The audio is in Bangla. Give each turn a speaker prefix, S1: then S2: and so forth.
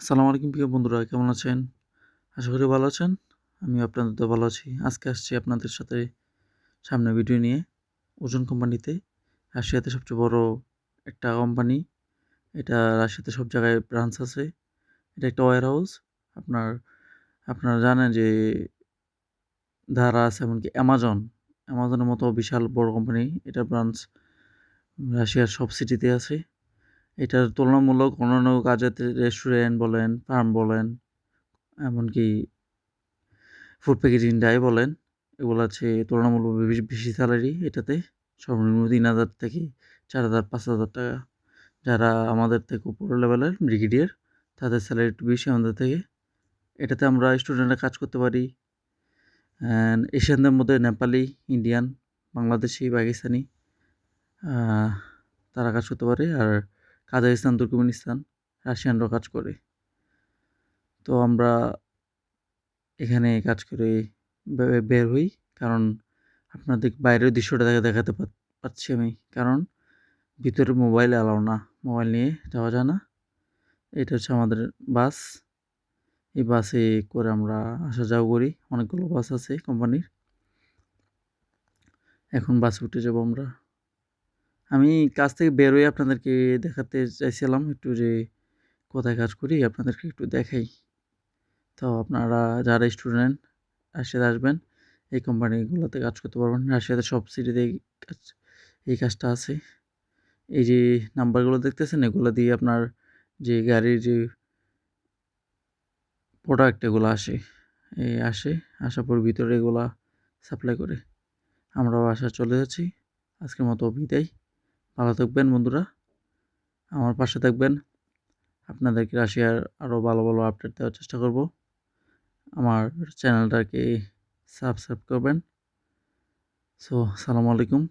S1: আসসালামু আলাইকুম প্রিয় বন্ধুরা, কেমন আছেন? আশা করি ভালো আছেন। আমি আপনাদের তো ভালো আছি। আজকে আসছি আপনাদের সাথে সামনে ভিডিও নিয়ে। ওজন কোম্পানিতে রাশিয়াতে সবচেয়ে বড় একটা কোম্পানি। এটা রাশিয়াতে সব জায়গায় ব্রাঞ্চ আছে। এটা একটা ওয়ার হাউস আপনার, আপনারা জানেন যে ধারা আছে, এমনকি অ্যামাজন অ্যামাজনের মতো বিশাল বড় কোম্পানি। এটা ব্রাঞ্চ রাশিয়ার সব সিটিতে আছে। এটার তুলনামূলক অন্যান্য কাজেতে রেস্টুরেন্ট বলেন, ফার্ম বলেন, এমনকি ফুড প্যাকেজিং যাই বলেন, এগুলো আছে তুলনামূলক বেশি বেশি স্যালারি এটাতে, সর্বনিম্ন তিন হাজার থেকে চার হাজার, পাঁচ হাজার টাকা। যারা আমাদের থেকে উপর লেভেলের ব্রিগেডিয়ার তাদের স্যালারি একটু বেশি আমাদের থেকে। এটাতে আমরা স্টুডেন্টরা কাজ করতে পারি। অ্যান্ড এশিয়ানদের মধ্যে নেপালি ইন্ডিয়ান বাংলাদেশি পাকিস্তানি তারা কাজ করতে পারে। আর কাজাকিস্তান তুর্কমেনিস্তান, রাশিয়ানরাও কাজ করে। তো আমরা এখানে কাজ করে বের হই, কারণ আপনাদের বাইরের দৃশ্যটা দেখা, দেখাতে পাচ্ছি আমি। কারণ ভিতরে মোবাইল অ্যালাউ না, মোবাইল নিয়ে যাওয়া যায় না। এটা হচ্ছে আমাদের বাস। এই বাসে করে আমরা আসা যাওয়া করি। অনেকগুলো বাস আছে কোম্পানির। এখন বাসে উঠে যাব আমরা। আমি কাজ থেকে বের হয়ে আপনাদেরকে দেখাতে চাইছিলাম একটু যে কোথায় কাজ করি, আপনাদেরকে একটু দেখাই। তো আপনারা যারা স্টুডেন্ট, রাশিয়াতে আসবেন, এই কোম্পানিগুলোতে কাজ করতে পারবেন। রাশিয়াতে সব সিটিতে কাজ, এই কাজটা আছে। এই যে নাম্বারগুলো দেখতেছেন, এগুলো দিয়ে আপনার যে গাড়ির যে প্রোডাক্ট এগুলো আসে এই আসে, আসার পর ভিতরে এগুলা সাপ্লাই করে। আমরাও আসা চলে যাচ্ছি। আজকের মতো বিদায়। ভালো থাকবেন বন্ধুরা। আমার পাশে থাকবেন। আপনাদেরকে রাশিয়ার আরও ভালো ভালো আপডেট দেওয়ার চেষ্টা করব। আমার চ্যানেলটাকে সাবস্ক্রাইব করবেন। সো সালামু আলাইকুম।